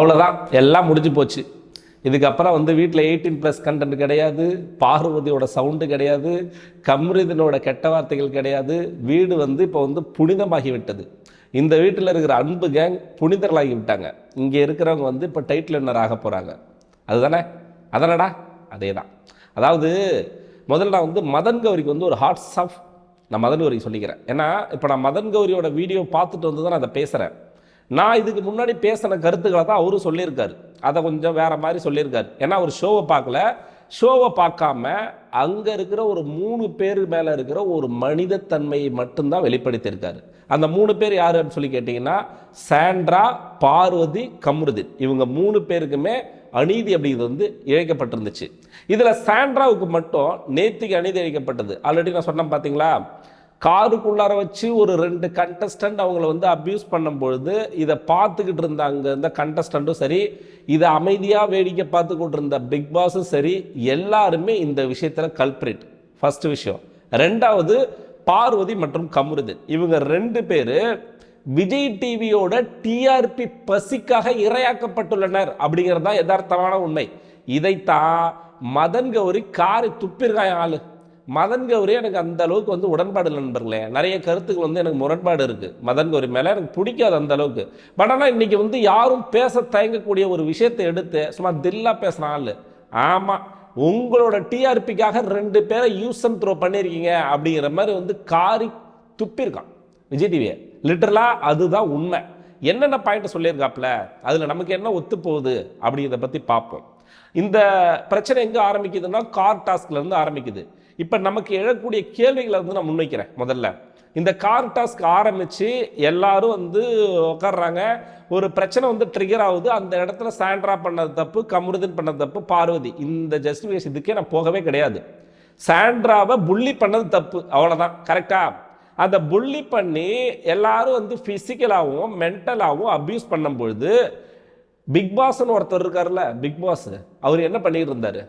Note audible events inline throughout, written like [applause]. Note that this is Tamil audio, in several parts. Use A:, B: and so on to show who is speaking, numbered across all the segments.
A: அவ்வளோதான் எல்லாம் முடிஞ்சு போச்சு. இதுக்கப்புறம் வந்து வீட்டில் எயிட்டீன் ப்ளஸ் கண்டென்ட் கிடையாது. பார்வதியோட சவுண்டு கிடையாது. கம்ரிதனோட கெட்ட வார்த்தைகள் கிடையாது. வீடு வந்து இப்போ வந்து புனிதமாகி விட்டது இந்த வீட்டில் இருக்கிற அன்பு கேங் புனிதர்களாகி விட்டாங்க இங்கே இருக்கிறவங்க வந்து இப்போ டைட்டில் வின்னர் ஆக போகிறாங்க அதுதானே? அதானடா? அதே தான் அதாவது முதல்ல நான் வந்து மதன் கௌரிக்கு வந்து ஒரு ஹார்ட்ஸ் ஆஃப் நான் மதன் கௌரி சொல்லிக்கிறேன். ஏன்னா இப்போ நான் மதன் கௌரியோட வீடியோ பார்த்துட்டு வந்து தான் நான் அதை பேசுகிறேன் நான் இதுக்கு முன்னாடி பேசின கருத்துக்களை தான் அவரும் சொல்லியிருக்காரு. அதை கொஞ்சம் வேற மாதிரி சொல்லியிருக்காரு. ஏன்னா அவர் ஷோவை பார்க்கல. ஷோவை பார்க்காம அங்கே இருக்கிற ஒரு மூணு பேர் மேலே இருக்கிற ஒரு மனிதத்தன்மையை மட்டும்தான் வெளிப்படுத்தியிருக்காரு. அந்த மூணு பேர் யார் அப்படின்னு சொல்லி கேட்டிங்கன்னா சாண்ட்ரா பார்வதி கம்ருதின் இவங்க மூணு பேருக்குமே அநீதி அப்படிங்கிறது வந்து இழைக்கப்பட்டிருந்துச்சு. இதில் சாண்ட்ராவுக்கு மட்டும் நேத்திக்கு அநீதி இழைக்கப்பட்டது ஆல்ரெடி நான் சொன்னேன் பார்த்தீங்களா காருக்குள்ளார வச்சு ஒரு ரெண்டு கண்டஸ்டன்ட் அவங்கள வந்து அப்யூஸ் பண்ணும் பொழுது இதை பார்த்துக்கிட்டு இருந்த அங்கே இருந்த கண்டஸ்டண்ட்டும் சரி இதை அமைதியாக வேடிக்கை பார்த்துக்கிட்டு இருந்த பிக் பாஸும் சரி எல்லாருமே இந்த விஷயத்தில் கல்பிரிட் ஃபர்ஸ்ட் விஷயம். ரெண்டாவது பார்வதி மற்றும் கமருதன். இவங்க ரெண்டு பேர் விஜய் டிவியோட டிஆர்பி பசிக்காக இரையாக்கப்பட்டுள்ளனர் அப்படிங்கிறது தான் யதார்த்தமான உண்மை. இதைத்தான் மதன் கௌரி காரை துப்பிருக்காய் ஆளு. மதன் கௌரி எனக்கு அந்த அளவுக்கு வந்து உடன்பாடு இல்லை நண்பர்களே. நிறைய கருத்துக்கள் வந்து எனக்கு முரண்பாடு இருக்குது மதன் கௌரி மேலே எனக்கு பிடிக்காது அந்த அளவுக்கு. பட் ஆனால் இன்னைக்கு வந்து யாரும் பேச தயங்கக்கூடிய ஒரு விஷயத்தை எடுத்து சும்மா தில்லா பேசுகிற ஆள். ஆமாம் உங்களோட டிஆர்பிக்காக ரெண்டு பேரை யூஸ் அண்ட் த்ரோ பண்ணியிருக்கீங்க அப்படிங்கிற மாதிரி வந்து காரி துப்பியிருக்கான். விஜய் டிவியை லிட்டரலாக அதுதான் உண்மை. என்னென்ன பாயிண்ட் சொல்லியிருக்காப்புல? அதில் நமக்கு என்ன ஒத்து போகுது அப்படிங்கிறத பற்றி பார்ப்போம். இந்த பிரச்சனை எங்கே ஆரம்பிக்குதுன்னா கார் டாஸ்க்லேருந்து ஆரம்பிக்குது. இப்போ நமக்கு எழக்கூடிய கேள்விகளை வந்து நான் முன்வைக்கிறேன் முதல்ல. இந்த கார் டாஸ்க் ஆரம்பித்து எல்லாரும் வந்து உட்காடுறாங்க ஒரு பிரச்சனை வந்து ட்ரிகர் ஆகுது. அந்த இடத்துல சாண்ட்ரா பண்ணது தப்பு கமருதன் பண்ணது தப்பு பார்வதி. இந்த ஜஸ்டிஃபிகேஷன் இதுக்கே நான் போகவே கிடையாது. சாண்ட்ராவை புள்ளி பண்ணது தப்பு. அவ்வளோதான் கரெக்டா அந்த புள்ளி பண்ணி எல்லாரும் வந்து ஃபிசிக்கலாகவும் மென்டலாகவும் அப்யூஸ் பண்ணும்பொழுது பிக் பாஸ்னு ஒருத்தர் இருக்கார்ல பிக் பாஸ் அவர் என்ன பண்ணிட்டு இருந்தார்?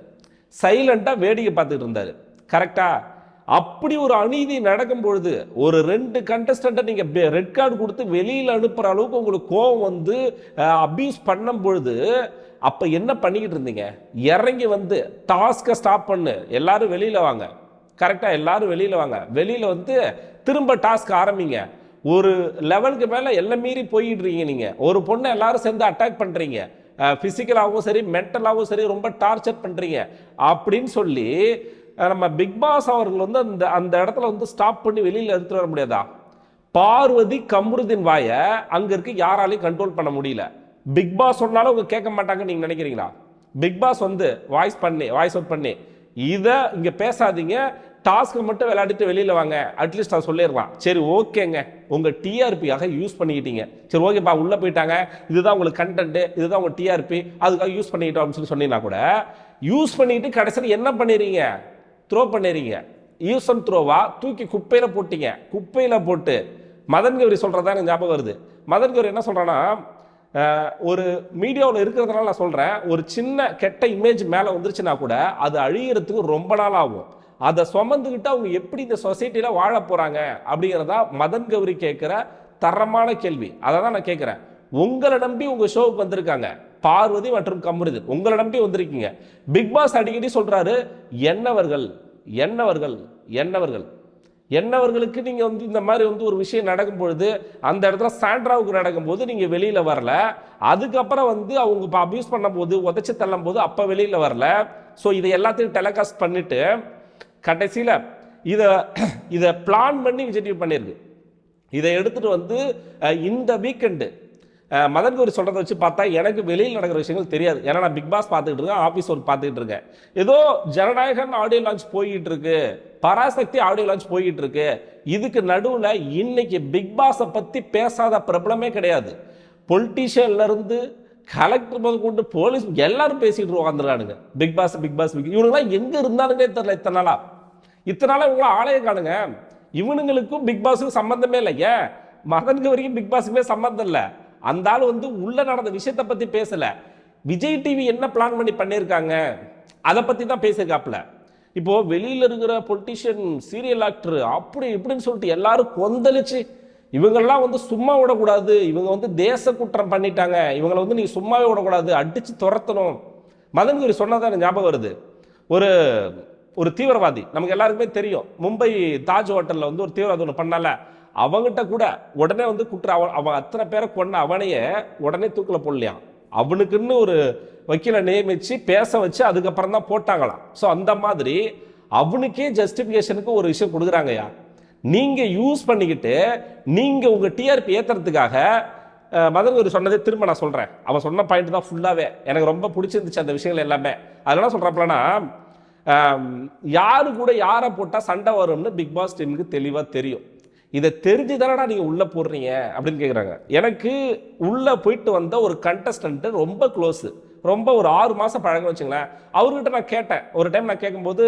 A: சைலண்டாக வேடிக்கை பார்த்துட்டு இருந்தார். கரெக்டா அப்படி ஒரு அநீதி நடக்கும் பொழுது ஒரு ரெண்டு கண்டஸ்டண்ட்டை நீங்கள் ரெட் கார்டு கொடுத்து வெளியில் அனுப்புகிற அளவுக்கு உங்களுக்கு கோவம் வந்து அப்யூஸ் பண்ணும் பொழுது அப்போ என்ன பண்ணிக்கிட்டு இருந்தீங்க? இறங்கி வந்து டாஸ்க்கை ஸ்டாப் பண்ணு. எல்லாரும் வெளியில் வாங்க. கரெக்டாக எல்லாரும் வெளியில் வாங்க. வெளியில் வந்து திரும்ப டாஸ்க் ஆரம்பிங்க. ஒரு லெவலுக்கு மேலே எல்லாம் மீறி போயிடுறீங்க நீங்கள் ஒரு பொண்ணை எல்லாரும் சேர்ந்து அட்டாக் பண்ணுறீங்க ஃபிசிக்கலாகவும் சரி மென்டலாகவும் சரி ரொம்ப டார்ச்சர் பண்ணுறீங்க அப்படின்னு சொல்லி நம்ம பிக் பாஸ் அவர்கள் வந்து அந்த அந்த இடத்துல வந்து ஸ்டாப் பண்ணி வெளியில் எடுத்துகிட்டு வர முடியாதா? பார்வதி கம்ருதின் வாயை அங்கே இருக்க யாராலையும் கண்ட்ரோல் பண்ண முடியல. பிக் பாஸ் சொன்னாலும் அவங்க கேட்க மாட்டாங்கன்னு நீங்கள் நினைக்கிறீங்களா? பிக் பாஸ் வந்து வாய்ஸ் பண்ணி வாய்ஸ் அவுட் பண்ணி. இதை இங்கே பேசாதீங்க. டாஸ்க்கை மட்டும் விளையாடிட்டு வெளியில் வாங்க. அட்லீஸ்ட் நான் சொல்லிடலாம். சரி ஓகேங்க. உங்கள் டிஆர்பியாக யூஸ் பண்ணிக்கிட்டீங்க. சரி ஓகேப்பா உள்ளே போயிட்டாங்க. இதுதான் உங்களுக்கு கண்டென்ட்டு இதுதான் உங்கள் டிஆர்பி அதுக்காக யூஸ் பண்ணிக்கிட்டோம் அப்படின்னு சொல்லி சொன்னீங்கன்னா கூட யூஸ் பண்ணிக்கிட்டு கடைசியில் என்ன பண்ணிடுறீங்க? த்ரோ பண்ணிடுறீங்க யூஸ் அண்ட் த்ரோவா தூக்கி குப்பையில் போட்டீங்க. குப்பையில் போட்டு. மதன் கௌரி தான் எனக்கு ஞாபகம் வருது. மதன் கௌரி என்ன சொல்கிறேன்னா ஒரு மீடியாவில் இருக்கிறதுனால நான் சொல்கிறேன் ஒரு சின்ன கெட்ட இமேஜ் மேலே வந்துருச்சுன்னா கூட அது அழியறதுக்கு ரொம்ப நாள் ஆகும். அதை சுமந்துக்கிட்டு அவங்க எப்படி இந்த சொசைட்டியில் வாழ போகிறாங்க அப்படிங்கிறதா மதன் கௌரி கேட்குற தரமான கேள்வி. அதை தான் நான் கேட்குறேன் உங்களை நம்பி உங்கள் ஷோவுக்கு வந்திருக்காங்க. பார்வதி மற்றும் கமருதன். உங்களை நம்பி வந்திருக்கீங்க. பிக் பாஸ் அடிக்கடி சொல்கிறாரு என்னவர்கள் என்னவர்கள் என்னவர்கள்? என்னவர்களுக்கு நீங்கள் வந்து இந்த மாதிரி வந்து ஒரு விஷயம் நடக்கும் பொழுது அந்த இடத்துல சாண்ட்ராவுக்கு நடக்கும்போது நீங்கள் வெளியில் வரல. அதுக்கப்புறம் வந்து அவங்க இப்போ அப்யூஸ் பண்ணும்போது உதச்சி தள்ளும் போது அப்போ வெளியில் வரல. ஸோ இதை எல்லாத்தையும் டெலிகாஸ்ட் பண்ணிட்டு கடைசியில் இதை இதை பிளான் பண்ணி விஜய் டிவி பண்ணியிருக்கு இதை எடுத்துகிட்டு வந்து இந்த வீக்கெண்டு மதன் கௌரி சொல்கிறத வச்சு பார்த்தா எனக்கு வெளியில் நடக்கிற விஷயங்கள் தெரியாது. ஏன்னா நான் பிக் பாஸ் பார்த்துக்கிட்டு இருக்கேன் ஆஃபீஸ் ஒர்க் பார்த்துக்கிட்டு இருக்கேன். ஏதோ ஜனநாயகன் ஆடியோ லான்ச் போய்கிட்டு இருக்கு. பராசக்தி ஆடியோ லான்ச் போய்கிட்டு இருக்கு. இதுக்கு நடுவில் இன்னைக்கு பிக் பாஸை பற்றி பேசாத பிரபலமே கிடையாது. பொலிட்டீஷியன்லேருந்து கலெக்டர் முதல் கொண்டு போலீஸ் எல்லாரும் பேசிட்டு உட்காந்துருக்கானுங்க Bigg Boss Bigg Boss Bigg இவனுங்களாம் எங்கே இருந்தாலுமே தெரில இத்தனை நாளா. இத்தனை நாளாக இவங்களாம் ஆலய காணுங்க. இவனுங்களுக்கும் பிக் பாஸுக்கும் சம்மந்தமே இல்லை. ஏன்? மதன் வரைக்கும் பிக் பாஸுக்குமே சம்மந்தம் இல்லை. அந்த ஆள் வந்து உள்ள நடந்த விஷயத்தை பத்தி பேசல. விஜய் டிவி என்ன பிளான் பண்ணி பண்ணியிருக்காங்க அதை பத்தி தான் பேசியிருக்காப்புல இப்போ வெளியில இருக்கிற பொலிட்டிஷியன் சீரியல் ஆக்டர் அப்படி இப்படின்னு சொல்லிட்டு எல்லாரும் கொந்தளிச்சு இவங்கெல்லாம் வந்து சும்மா விடக்கூடாது. இவங்க வந்து தேச குற்றம் பண்ணிட்டாங்க. இவங்களை வந்து நீங்க சும்மாவே விடக்கூடாது. அடிச்சு துரத்தணும். மதன்குரி சொன்னதான் எனக்கு ஞாபகம் வருது. ஒரு ஒரு தீவிரவாதி. நமக்கு எல்லாருக்குமே தெரியும். மும்பை தாஜ் ஹோட்டலில் வந்து ஒரு தீவிரவாதி ஒன்று பண்ணால. அவங்கிட்ட கூட உடனே வந்து குற்ற அவன் அவன் அத்தனை பேரை கொண்ட அவனையே உடனே தூக்கில் போடலையாம். அவனுக்குன்னு ஒரு வக்கீலை நியமித்து பேச வச்சு அதுக்கப்புறம் தான் போட்டாங்களாம். ஸோ அந்த மாதிரி அவனுக்கே ஜஸ்டிஃபிகேஷனுக்கு ஒரு விஷயம் கொடுக்குறாங்கய்யா. நீங்கள் யூஸ் பண்ணிக்கிட்டு நீங்கள் உங்கள் டிஆர்பி ஏற்றுறதுக்காக அஹ், ஒரு சொன்னதே திரும்ப நான் சொல்கிறேன் அவன் சொன்ன பாயிண்ட் தான் ஃபுல்லாகவே எனக்கு ரொம்ப பிடிச்சிருந்துச்சு அந்த விஷயங்கள் எல்லாமே. அதனால சொல்றப்பலனா யாரு கூட யாரை போட்டால் சண்டை வரும்னு பிக் பாஸ் டீமுக்கு தெளிவாக தெரியும். இதை தெரிஞ்சு தானடா நீங்கள் உள்ளே போடுறீங்க அப்படின்னு கேட்குறாங்க எனக்கு உள்ளே போயிட்டு வந்த ஒரு கண்டஸ்டன்ட் ரொம்ப க்ளோஸு ரொம்ப ஒரு ஆறு மாதம் பழங்க வச்சுங்களேன். அவர்கிட்ட நான் கேட்டேன். ஒரு டைம் நான் கேட்கும்போது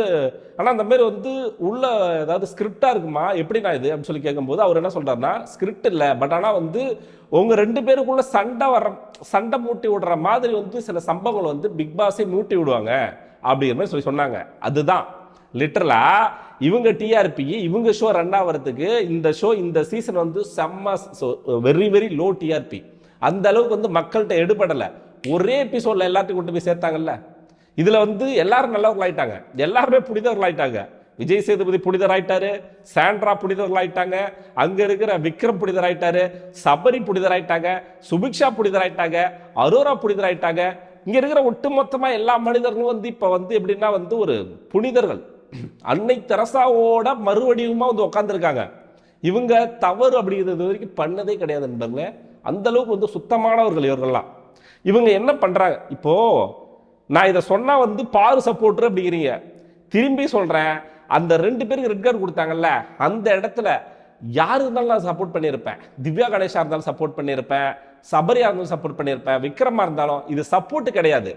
A: ஆனால் அந்த மாதிரி வந்து உள்ள ஏதாவது ஸ்கிரிப்டாக இருக்குமா? எப்படி நான் இது? அப்படின்னு சொல்லி கேட்கும்போது அவர் என்ன சொல்கிறாருன்னா ஸ்கிரிப்ட் இல்லை. பட் ஆனால் வந்து உங்கள் ரெண்டு பேருக்குள்ள சண்டை வர்ற சண்டை மூட்டி விடுற மாதிரி வந்து சில சம்பவங்கள் வந்து பிக் பாஸே மூட்டி விடுவாங்க. அப்படிங்கிற மாதிரி சொல்லி சொன்னாங்க. அதுதான். லிட்டரலாக இவங்க டிஆர்பி இவங்க ஷோ ரன் ஆகிறதுக்கு இந்த ஷோ இந்த சீசன் வந்து செம்ம வெரி வெரி லோ டிஆர்பி அந்த அளவுக்கு வந்து மக்கள்கிட்ட எடுபடலை. ஒரே எபிசோட்ல எல்லாத்தையும் கொண்டு போய் சேர்த்தாங்கல்ல. இதில் வந்து எல்லாரும் நல்லவர்களாயிட்டாங்க எல்லாருமே புனிதவர்களாயிட்டாங்க விஜய் சேதுபதி புனிதராயிட்டாரு சாண்ட்ரா புனிதர்கள் அங்கே இருக்கிற விக்ரம் புனிதர் ஆயிட்டாரு. சபரி புனிதராயிட்டாங்க சுபிக்ஷா புனிதராயிட்டாங்க அரோரா புனிதராயிட்டாங்க ஆயிட்டாங்க. இருக்கிற ஒட்டுமொத்தமாக எல்லா மனிதர்களும் வந்து இப்போ வந்து எப்படின்னா வந்து ஒரு புனிதர்கள். அன்னை தெரசாவோட மறுவடிவமாக வந்து உட்காந்துருக்காங்க இவங்க தவறு அப்படிங்கிறது வரைக்கும் பண்ணதே கிடையாது நண்பர்களே. அந்த அளவுக்கு வந்து சுத்தமானவர்கள் இவர்கள்லாம். இவங்க என்ன பண்ணுறாங்க இப்போ நான் இதை சொன்னால் வந்து பாரு சப்போர்ட்ரு அப்படிங்கிறீங்க. திரும்பி சொல்கிறேன் அந்த ரெண்டு பேருக்கு ரெட் கார்டு கொடுத்தாங்கல்ல அந்த இடத்துல யார் இருந்தாலும் நான் சப்போர்ட் பண்ணியிருப்பேன். திவ்யா கணேஷாக இருந்தாலும் சப்போர்ட் பண்ணியிருப்பேன். சபரியாக இருந்தாலும் சப்போர்ட் பண்ணியிருப்பேன். விக்ரமாக இருந்தாலும் இது சப்போர்ட்டு கிடையாது.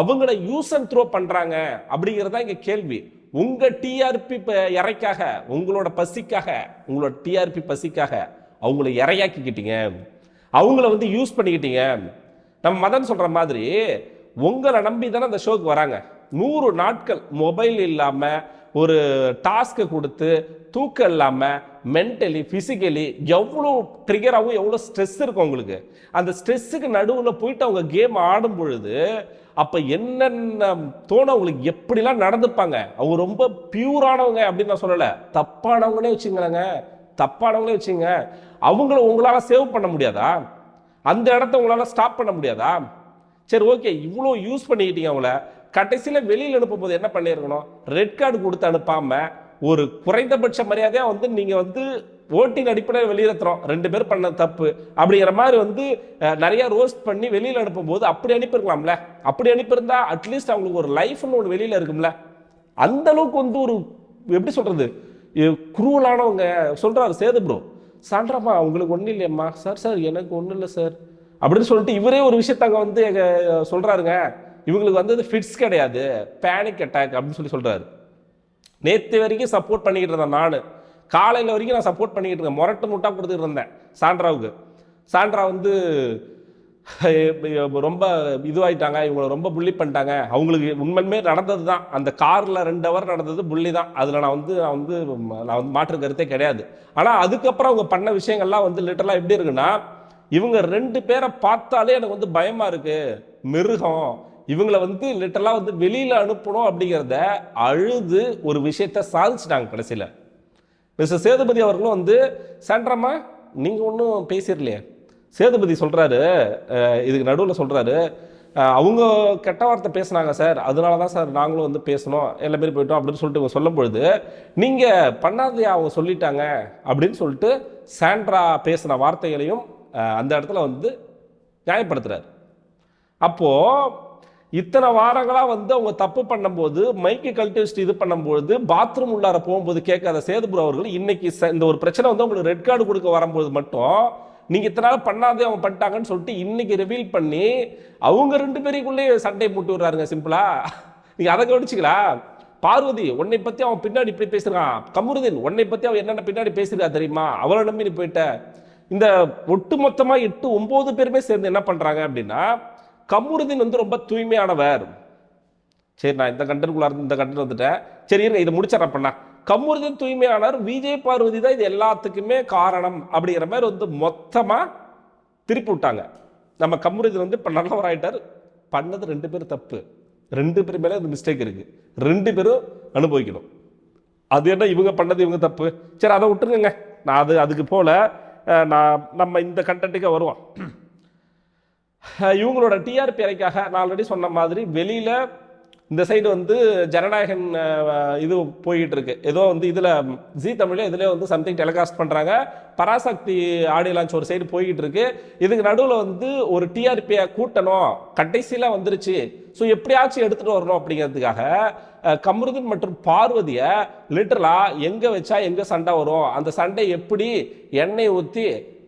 A: அவங்கள யூஸ் அண்ட் த்ரோ பண்ணுறாங்க அப்படிங்கிறது தான் இங்கே கேள்வி. உங்கள் டிஆர்பி இறைக்காக உங்களோட பசிக்காக உங்களோட டிஆர்பி பசிக்காக அவங்கள இறையாக்கிக்கிட்டீங்க அவங்கள வந்து யூஸ் பண்ணிக்கிட்டீங்க. நம்ம மதன் சொல்கிற மாதிரி உங்களை நம்பி தானே அந்த ஷோக்கு வராங்க. நூறு நாட்கள் மொபைல் இல்லாமல் ஒரு டாஸ்க்கை கொடுத்து தூக்கம் இல்லாமல் மென்டலி ஃபிசிக்கலி எவ்வளோ ட்ரிகராகவும் எவ்வளோ ஸ்ட்ரெஸ் இருக்கும் உங்களுக்கு. அந்த ஸ்ட்ரெஸ்ஸுக்கு நடுவில் போயிட்டு அவங்க கேம் ஆடும் பொழுது அப்போ என்னென்ன தோணும் அவங்களுக்கு எப்படிலாம் நடந்துப்பாங்க? அவங்க ரொம்ப பியூரானவங்க அப்படின்னு நான் சொல்லலை. தப்பானவங்களே வச்சுங்களேங்க தப்பானவங்களே வச்சுங்க அவங்கள உங்களால் சேவ் பண்ண முடியாதா? அந்த இடத்த உங்களால் ஸ்டாப் பண்ண முடியாதா? சரி ஓகே இவ்வளோ யூஸ் பண்ணிக்கிட்டீங்க அவங்கள. கடைசியில் வெளியில் அனுப்பும்போது என்ன பண்ணியிருக்கணும்? ரெட் கார்டு கொடுத்து அனுப்பாமல் ஒரு குறைந்தபட்ச மரியாதையாக வந்து நீங்கள் வந்து ஓட்டின் அடிப்படையில் வெளியேற்றுறோம் ரெண்டு பேர் பண்ண தப்பு. அப்படிங்கிற மாதிரி வந்து நிறைய ரோஸ்ட் பண்ணி வெளியில் அனுப்பும்போது அப்படி அனுப்பியிருக்கலாம்ல. அப்படி அனுப்பியிருந்தா அட்லீஸ்ட் அவங்களுக்கு ஒரு லைஃப்னு ஒன்று வெளியில் இருக்கும்ல. அந்த அளவுக்கு வந்து ஒரு எப்படி சொல்றது? குரூவலானவங்க சொல்றாரு சேது ப்ரோ சாண்ட்ராமா உங்களுக்கு ஒன்றும் இல்லையம்மா. சார் சார் எனக்கு ஒன்றும் இல்லை சார். அப்படின்னு சொல்லிட்டு இவரே ஒரு விஷயத்த அங்கே வந்து எங்க சொல்றாருங்க. இவங்களுக்கு வந்தது ஃபிட்ஸ் கிடையாது. பேனிக் அட்டாக் அப்படின்னு சொல்லி சொல்றாரு. நேற்று வரைக்கும் சப்போர்ட் பண்ணிக்கிட்டு இருந்தேன் நான். காலையில் வரைக்கும் நான் சப்போர்ட் பண்ணிக்கிட்டு இருக்கேன். முரட்டு முட்டாக கொடுத்துட்டு இருந்தேன் சாண்ட்ராவுக்கு. சாண்ட்ரா வந்து [laughs] ரொம்ப இதுவாயிட்டாங்க இவங்களை ரொம்ப புள்ளி பண்ணிட்டாங்க. அவங்களுக்கு உண்மையுமே நடந்தது தான். அந்த காரில் ரெண்டு ஹவர் நடந்தது புள்ளி தான். அதில் நான் வந்து நான் வந்து நான் வந்து மாற்று கருத்தே கிடையாது. ஆனால் அதுக்கப்புறம் அவங்க பண்ண விஷயங்கள்லாம் வந்து லிட்டரலாக எப்படி இருக்குன்னா இவங்க ரெண்டு பேரை பார்த்தாலே எனக்கு வந்து பயமாக இருக்குது மிருகம். இவங்கள வந்து லிட்டரலாக வந்து வெளியில் அனுப்பணும் அப்படிங்கிறத அழுது ஒரு விஷயத்த சாதிச்சிட்டாங்க கடைசியில். மிஸ்டர் சேதுபதி அவர்களும் வந்து சாண்ட்ராமா நீங்கள் ஒன்றும் பேசிடலையே. சேதுபதி சொல்கிறாரு இதுக்கு நடுவில் சொல்கிறாரு அவங்க கெட்ட வார்த்தை பேசுனாங்க சார் அதனால தான் சார் நாங்களும் வந்து பேசணும் எல்லா பேர் போயிட்டோம் அப்படின்னு சொல்லிட்டு இவங்க சொல்லும் பொழுது நீங்கள் பண்ணாதையா அவங்க சொல்லிட்டாங்க அப்படின்னு சொல்லிட்டு சாண்ட்ரா பேசின வார்த்தைகளையும் அந்த இடத்துல வந்து நியாயப்படுத்துகிறார் அப்போது இத்தனை வாரங்களாக வந்து அவங்க தப்பு பண்ணும்போது மைக்கு கழட்டி வச்சுட்டு இது பண்ணும்போது பாத்ரூம் உள்ளார போகும்போது கேட்காத சேதுபுரம் அவர்கள் இன்னைக்கு ச- இந்த ஒரு பிரச்சனை வந்து உங்களுக்கு ரெட் கார்டு கொடுக்க வரும்போது மட்டும் நீங்க இத்தனை நாள் பண்ணாதே அவங்க பண்ணிட்டாங்கன்னு சொல்லிட்டு இன்னைக்கு ரிவீல் பண்ணி அவங்க ரெண்டு பேருக்குள்ளேயே சண்டை மூட்டி விடுறாருங்க சிம்பிளா நீங்க அதை கவனிச்சிங்களா பார்வதி உன்னை பத்தி அவன் பின்னாடி இப்படி பேசுறான் கமருதீன் உன்னை பத்தி அவன் என்னென்ன பின்னாடி பேசுறா தெரியுமா? அவளை நம்பி நீ போயிட்ட. இந்த ஒட்டுமொத்தமா எட்டு ஒன்பது பேருமே சேர்ந்து என்ன பண்றாங்க அப்படின்னா கமருதீன் வந்து ரொம்ப தூய்மையானவர். சரி நான் இந்த கண்டனுக்குள்ள இருந்து இந்த கண்டென்ட் வந்துட்டேன். சரி இருங்க இதை முடிச்சிடறேன் பண்ணா கமுருதன் தூய்மையானார் விஜய் பார்வதி தான் இது எல்லாத்துக்குமே காரணம் அப்படிங்கிற மாதிரி வந்து மொத்தமாக திருப்பி விட்டாங்க. நம்ம கமுருதன் வந்து இப்போ நல்லவர் ஆகிட்டார் பண்ணது ரெண்டு பேரும் தப்பு. ரெண்டு பேர் மேலே அந்த மிஸ்டேக் இருக்கு. ரெண்டு பேரும் அனுபவிக்கணும். அது என்ன இவங்க பண்ணது இவங்க தப்பு? சரி அதை விட்டுருங்க நான் அது அதுக்கு போல நான் நம்ம இந்த கண்டென்ட்டுக்கே வருவோம். இவங்களோட டிஆர்பி அறைக்காக நான் ஆல்ரெடி சொன்ன மாதிரி வெளியில் இந்த சைடு வந்து ஜனநாயகன் இது போய்கிட்டு இருக்கு ஏதோ வந்து இதில் ஜி தமிழில் இதிலே வந்து சம்திங் டெலிகாஸ்ட் பண்ணுறாங்க பராசக்தி ஆடியோ லான்ச் ஒரு சைடு போய்கிட்டு இருக்கு இதுக்கு நடுவில் வந்து ஒரு டிஆர்பியை கூட்டணும். கடைசியில வந்துருச்சு. ஸோ எப்படியாச்சும் எடுத்துகிட்டு வரணும் அப்படிங்கிறதுக்காக கமருதன் மற்றும் பார்வதியை லிட்டரலாக எங்கே வச்சா எங்கே சண்டை வரும்? அந்த சண்டை எப்படி எண்ணெய் ஊற்றி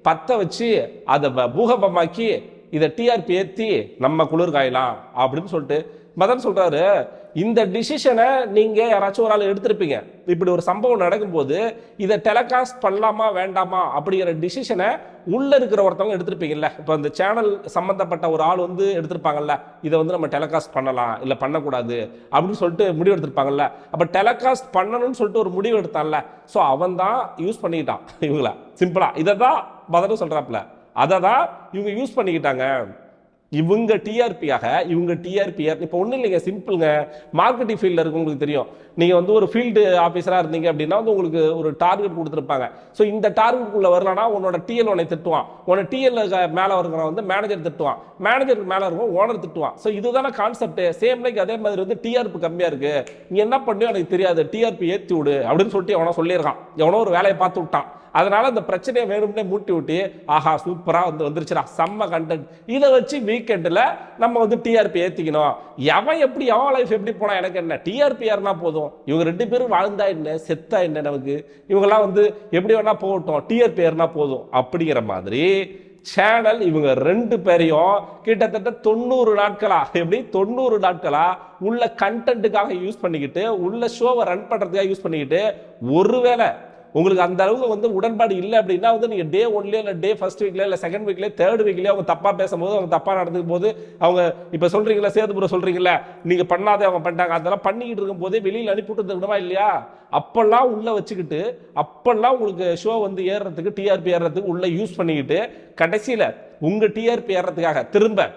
A: பற்ற வச்சு அதை பூகம்பமாக்கி இதை டிஆர்பி ஏற்றி நம்ம குளிர் காயலாம் அப்படின்னு சொல்லிட்டு மதன் சொல்கிறாரு இந்த டிசிஷனை நீங்கள் யாராச்சும் ஒரு ஆள் எடுத்திருப்பீங்க. இப்படி ஒரு சம்பவம் நடக்கும்போது இதை டெலகாஸ்ட் பண்ணலாமா வேண்டாமா அப்படிங்கிற டிசிஷனை உள்ளே இருக்கிற ஒருத்தவங்க எடுத்திருப்பீங்கல்ல. இப்போ இந்த சேனல் சம்மந்தப்பட்ட ஒரு ஆள் வந்து எடுத்திருப்பாங்கல்ல இதை வந்து நம்ம டெலகாஸ்ட் பண்ணலாம் இல்லை பண்ணக்கூடாது அப்படின்னு சொல்லிட்டு முடிவு எடுத்திருப்பாங்கல்ல. அப்போ டெலகாஸ்ட் பண்ணணும்னு சொல்லிட்டு ஒரு முடிவு எடுத்தான்ல. ஸோ அவன் தான் யூஸ் பண்ணிக்கிட்டான் இவங்கள. சிம்பிளாக இதை தான் மதனும் சொல்கிறாப்புல அதை தான் இவங்க யூஸ் பண்ணிக்கிட்டாங்க. இவங்க டிஆர்பியாக இவங்க டிஆர்பிஆர் இப்போ ஒன்றும் இல்லைங்க சிம்பிளுங்க. மார்க்கெட்டிங் ஃபீல்டில் இருக்கு உங்களுக்கு தெரியும். நீங்கள் வந்து ஒரு ஃபீல்டு ஆஃபீஸராக இருந்தீங்க அப்படின்னா வந்து உங்களுக்கு ஒரு டார்கெட் கொடுத்துருப்பாங்க. ஸோ இந்த டார்கெட்டுக்குள்ளே வரலனா உன்னோட டிஎல் உன்னை திட்டுவான். உன்னோட டிஎல் மேலே இருக்கிறவன் வந்து மேனேஜர் திட்டுவான். மேனேஜருக்கு மேலே இருக்கும் ஓனர் திட்டுவான். ஸோ இதுதானே கான்செப்ட் சேம் லைக் அதே மாதிரி வந்து டிஆர்பி கம்மியாக இருக்குது நீ என்ன பண்ணியோ எனக்கு தெரியாது. டிஆர்பி ஏற்றி விடு அப்படின்னு சொல்லிட்டு எவனோ சொல்லியிருக்கான். எவனோ ஒரு வேலையை பார்த்து விட்டான். அதனால அந்த பிரச்சனையை வேணும்னே மூட்டி விட்டு ஆஹா சூப்பராக வந்து வந்துருச்சுடா. செம்ம கண்டென்ட் இதை வச்சு வீக்கெண்டில் நம்ம வந்து டிஆர்பி ஏற்றிக்கணும் எவன் எப்படி எவன் லைஃப் எப்படி போனா எனக்கு என்ன? டிஆர்பி ஏறினா போதும். இவங்க ரெண்டு பேரும் வாழ்ந்தா என்ன? செத்தா என்ன நமக்கு? இவங்கெல்லாம் வந்து எப்படி வேணால் போகட்டும். டிஆர்பி ஏறினா போதும். அப்படிங்கிற மாதிரி சேனல் இவங்க ரெண்டு பேரையும் கிட்டத்தட்ட தொண்ணூறு நாட்களா எப்படி? தொண்ணூறு நாட்களா உள்ள கண்டென்ட்டுக்காக யூஸ் பண்ணிக்கிட்டு உள்ள ஷோவை ரன் பண்ணுறதுக்காக யூஸ் பண்ணிக்கிட்டு ஒருவேளை உங்களுக்கு அந்த அளவுக்கு வந்து உடன்பாடு இல்லை அப்படின்னா வந்து நீங்கள் டே ஒன்லேயோ இல்லை டே ஃபர்ஸ்ட் வீக்ல இல்லை செகண்ட் வீக்ல தேர்ட் வீக்லேயே அவங்க தப்பாக பேசும்போது அவங்க தப்பாக நடந்துக்கும் போது அவங்க இப்போ சொல்கிறீங்களா சேதுபுரம் சொல்கிறீங்களா நீங்கள் பண்ணாதே அவங்க பண்ணிட்டாங்க. அதெல்லாம் பண்ணிக்கிட்டு இருக்கும் போதே வெளியில் அனுப்பிவிட்டு இருக்கணுமா இல்லையா? அப்பெல்லாம் உள்ளே வச்சுக்கிட்டு அப்பெல்லாம் உங்களுக்கு ஷோ வந்து ஏறுறதுக்கு டிஆர்பி ஏறுறதுக்கு உள்ளே யூஸ் பண்ணிக்கிட்டு கடைசியில் உங்கள் டிஆர்பி ஏறுறதுக்காக திரும்ப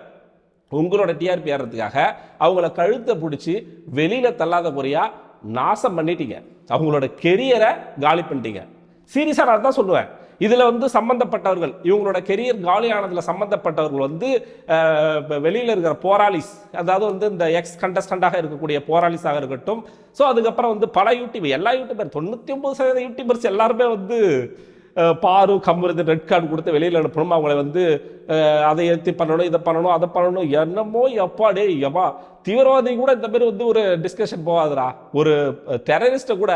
A: உங்களோட டிஆர்பி ஏறுறதுக்காக அவங்கள கழுத்தை பிடிச்சி வெளியில் தள்ளாத முறையாக நாசம் பண்ணிட்டீங்க. அவங்களோட கெரியரை காலி பண்ணிட்டீங்க. சீரியஸாக நான் தான் சொல்லுவேன். இதில் வந்து சம்மந்தப்பட்டவர்கள் இவங்களோட கெரியர் காலியானதில் சம்மந்தப்பட்டவர்கள் வந்து வெளியில் இருக்கிற போராளிஸ் அதாவது வந்து இந்த எக்ஸ் கண்டஸ்டண்டாக இருக்கக்கூடிய போராளிஸாக இருக்கட்டும். ஸோ அதுக்கப்புறம் வந்து பல யூடியூபர் எல்லா யூடியூபர் தொண்ணூற்றி ஒம்பது சதவீத யூடியூபர்ஸ் எல்லாருமே வந்து பாரு கம்புறது ரெட் கார்டு கொடுத்து வெளியில் அனுப்பணும்? அவங்கள வந்து அதை ஏற்றி பண்ணணும் இதை பண்ணணும் அதை பண்ணணும். என்னமோ எப்பா டே தீவிரவாதி கூட இந்த மாதிரி வந்து ஒரு டிஸ்கஷன் போகாதுடா. ஒரு டெரரிஸ்ட்டை கூட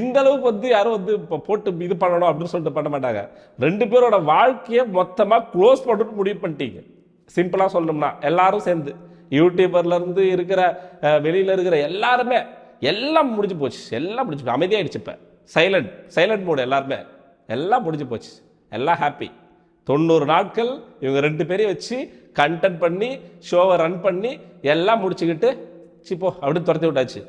A: இந்த அளவுக்கு வந்து யாரும் வந்து இப்போ போட்டு இது பண்ணணும் அப்படின்னு சொல்லிட்டு பண்ண மாட்டாங்க. ரெண்டு பேரோட வாழ்க்கையை மொத்தமாக க்ளோஸ் பண்ணணும்னு முடிவு பண்ணிட்டீங்க. சிம்பிளாக சொல்லணும்னா எல்லாரும் சேர்ந்து. யூடியூபர்லேருந்து இருக்கிற வெளியில் இருக்கிற எல்லாருமே எல்லாம் முடிஞ்சு போச்சு. எல்லாம் முடிஞ்சு போச்சு. அமைதியாயிடுச்சு இப்போ. சைலண்ட் சைலண்ட் மோடு எல்லாருமே. எல்லாம் முடிஞ்சு போச்சு. எல்லாம் ஹாப்பி தொண்ணூறு நாட்கள் இவங்க ரெண்டு பேரையும் வச்சு கண்டென்ட் பண்ணி ஷோவை ரன் பண்ணி எல்லாம் முடிச்சுக்கிட்டு சிப்போ அப்படின்னு துரத்தி விட்டாச்சு.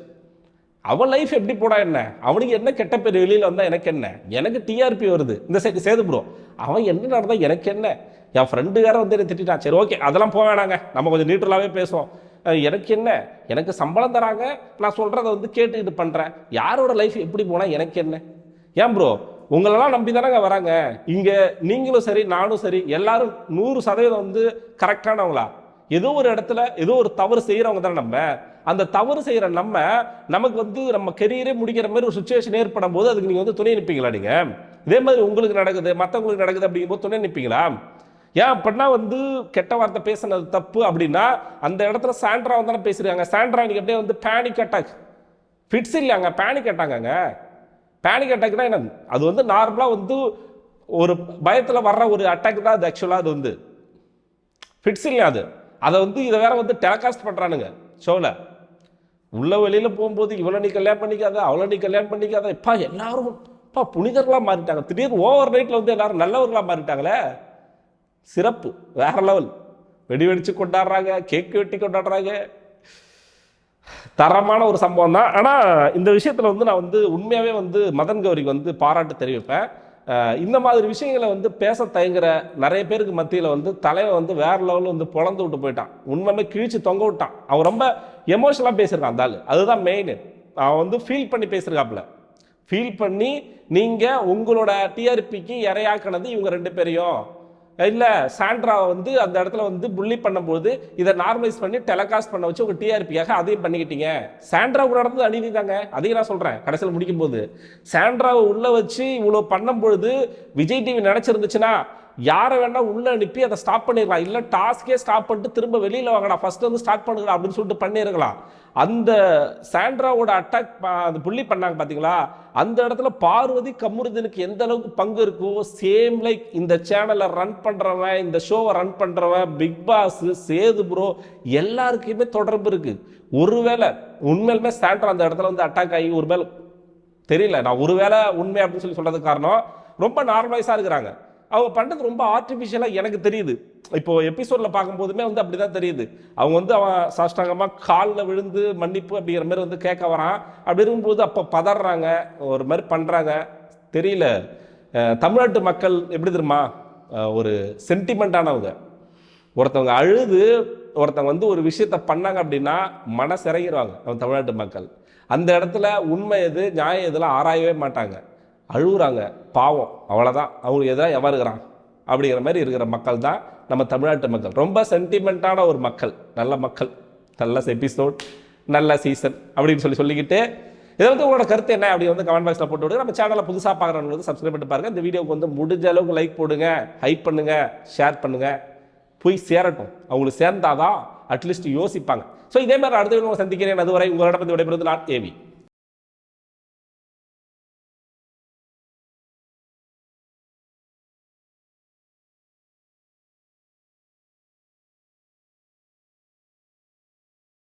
A: அவன் லைஃப் எப்படி போடா என்ன? அவனுக்கு என்ன கெட்ட பேர் வெளியில் வந்தால் எனக்கு என்ன? எனக்கு டிஆர்பி வருது. இந்த சைடு சேது ப்ரோ அவன் என்ன நடந்தால் எனக்கு என்ன? என் ஃப்ரெண்டுக்காரன் வந்து என்ன திட்டான் சரி ஓகே அதெல்லாம் போக வேணாங்க. நம்ம கொஞ்சம் நியூட்ரலாகவே பேசுவோம். எனக்கு என்ன? எனக்கு சம்பளம் தராங்க. நான் சொல்கிறத வந்து கேட்டுக்கிட்டு பண்ணுறேன் யாரோட லைஃப் எப்படி போனால் எனக்கு என்ன? ஏன் ப்ரோ உங்களெல்லாம் நம்பி தானேங்க வராங்க. இங்கே நீங்களும் சரி நானும் சரி எல்லாரும் நூறு சதவீதம் வந்து கரெக்டானவங்களா? ஏதோ ஒரு இடத்துல ஏதோ ஒரு தவறு செய்கிறவங்க தானே நம்ம. அந்த தவறு செய்கிற நம்ம நமக்கு வந்து நம்ம கெரியரே முடிக்கிற மாதிரி ஒரு சுச்சுவேஷன் ஏற்படும் போது அதுக்கு நீங்கள் வந்து துணை நிற்பீங்களா நீங்கள் இதே மாதிரி உங்களுக்கு நடக்குது மற்றவங்களுக்கு நடக்குது அப்படிங்கும்போது துணை நிற்பீங்களா ஏன் அப்படின்னா வந்து கெட்ட வார்த்தை பேசுனது தப்பு அப்படின்னா அந்த இடத்துல சாண்ட்ரா வந்து தானே பேசுறாங்க சாண்ட்ரா இன்னைக்கு அப்படியே வந்து பேனிக் அட்டாக் ஃபிட்ஸ் இல்லைங்க பேனிக் அட்டாங்கங்க பேனிக் அட்டாக்னா என்னது? அது வந்து நார்மலாக வந்து ஒரு பயத்தில் வர்ற ஒரு அட்டாக் தான் அது ஆக்சுவலாக அது வந்து. ஃபிட்ஸ் இல்லையா அது? அதை வந்து இதை வேற வந்து டெலகாஸ்ட் பண்ணுறானுங்க ஷோவில் உள்ள வெளியில் போகும்போது இவ்வளோ நீ கல்யாணம் பண்ணிக்காத அவ்வளோ நீ கல்யாணம் பண்ணிக்காத. இப்பா எல்லாரும் இப்போ புனிதர்களாக மாறிட்டாங்க. திடீர்னு ஓவர் நைட்டில் வந்து எல்லாரும் நல்லவர்களாக மாறிட்டாங்களே. சிறப்பு வேற லெவல் வெடி வெடித்து கொண்டாடுறாங்க கேக் வெட்டி கொண்டாடுறாங்க. தரமான ஒரு சம்பவம் தான். ஆனால் இந்த விஷயத்தில் வந்து நான் வந்து உண்மையாகவே வந்து மதன் கௌரிக்கு வந்து பாராட்டு தெரிவிப்பேன். இந்த மாதிரி விஷயங்களை வந்து பேச தயங்குற நிறைய பேருக்கு மத்தியில் வந்து தலைவன் வந்து வேற லெவலில் வந்து பொழந்து விட்டு போயிட்டான். உண்மையுமே கிழிச்சு தொங்க விட்டான். அவன் ரொம்ப எமோஷனலாக பேசியிருக்கான் அந்த ஆள். அதுதான் மெயின் அவன் வந்து ஃபீல் பண்ணி பேசியிருக்காப்புல. ஃபீல் பண்ணி நீங்கள் உங்களோட டிஆர்பிக்கு இரையாக்கினது இவங்க ரெண்டு பேரையும். இல்லை சாண்ட்ராவை வந்து அந்த இடத்துல வந்து புள்ளி பண்ணும்போது இதை நார்மலைஸ் பண்ணி டெலகாஸ்ட் பண்ண வச்சு உங்கள் டிஆர்பியாக அதையும் பண்ணிக்கிட்டீங்க. சாண்ட்ரா கூட நடந்தது அநீதி தாங்க. அதையும் நான் சொல்கிறேன் கடைசியில் முடிக்கும் போது சாண்ட்ராவை உள்ளே வச்சு இவ்வளோ பண்ணும்பொழுது விஜய் டிவி நினச்சிருந்துச்சுன்னா யாரை வேணா உள்ள அனுப்பி அதை ஸ்டாப் பண்ணிடலாம். இல்லை டாஸ்கே ஸ்டாப் பண்ணிட்டு திரும்ப வெளியில் வாங்கடா ஃபஸ்ட்டு வந்து ஸ்டார்ட் பண்ணுங்க அப்படின்னு சொல்லிட்டு பண்ணிருக்கலாம் அந்த சாண்ட்ராவோட அட்டாக் அந்த புள்ளி பண்ணாங்க பார்த்தீங்களா அந்த இடத்துல பார்வதி கமுருதனுக்கு எந்த அளவுக்கு பங்கு இருக்கோ சேம் லைக் இந்த சேனலை ரன் பண்ணுறவன் இந்த ஷோவை ரன் பண்ணுறவன் பிக் பாஸ் சேது ப்ரோ எல்லாருக்குமே தொடர்பு இருக்குது ஒருவேளை உண்மையிலுமே சாண்ட்ரா அந்த இடத்துல வந்து அட்டாக் ஆகி ஒருவேளை தெரியல. நான் ஒருவேளை உண்மை அப்படின்னு சொல்லி சொல்றதுக்கு காரணம் ரொம்ப நார்மலைஸாக இருக்கிறாங்க. அவங்க பண்ணுறது ரொம்ப ஆர்டிஃபிஷியலாக எனக்கு தெரியுது. இப்போ எபிசோடில் பார்க்கும்போதுமே வந்து அப்படி தான் தெரியுது. அவங்க வந்து அவன் சாஷ்டாங்கமாக காலில் விழுந்து மன்னிப்பு அப்படிங்கிற மாதிரி வந்து கேட்க வரான். அப்படி இருக்கும்போது அப்போ பதறாங்க ஒரு மாதிரி பண்ணுறாங்க தெரியல. தமிழ்நாட்டு மக்கள் எப்படி தெரியுமா? ஒரு சென்டிமெண்ட்டானவங்க ஒருத்தவங்க அழுது ஒருத்தவங்க வந்து ஒரு விஷயத்த பண்ணாங்க அப்படின்னா மனசிறங்கிடுவாங்க நம்ம தமிழ்நாட்டு மக்கள். அந்த இடத்துல உண்மை எது நியாயம் எதுலாம் ஆராயவே மாட்டாங்க. அழுகுறாங்க. பாவம். அவ்வளோதான் அவங்களுக்கு எதாவது எவருகிறான் அப்படிங்கிற மாதிரி இருக்கிற மக்கள் தான் நம்ம தமிழ்நாட்டு மக்கள். ரொம்ப சென்டிமெண்ட்டான ஒரு மக்கள். நல்ல மக்கள். நல்ல எபிசோட் நல்ல சீசன் அப்படின்னு சொல்லி சொல்லிக்கிட்டு இதை வந்து உங்களோட கருத்து என்ன? அப்படி வந்து கமெண்ட் பாக்ஸில் போட்டு விடுங்க. நம்ம சேனலை புதுசாக பார்க்குறவங்க வந்து சப்ஸ்கிரைப் பண்ணி பாருங்க. இந்த வீடியோக்கு வந்து முடிஞ்ச அளவுக்கு லைக் போடுங்க. ஹைப் பண்ணுங்க. ஷேர் பண்ணுங்க. போய் சேரட்டும். அவங்களுக்கு சேர்ந்தாதான் அட்லீஸ்ட் யோசிப்பாங்க. ஸோ இதே மாதிரி அடுத்த வீடியோ சந்திக்கிறேன். அதுவரை உங்களிடம் விடைபெறுவது நான் ஏவி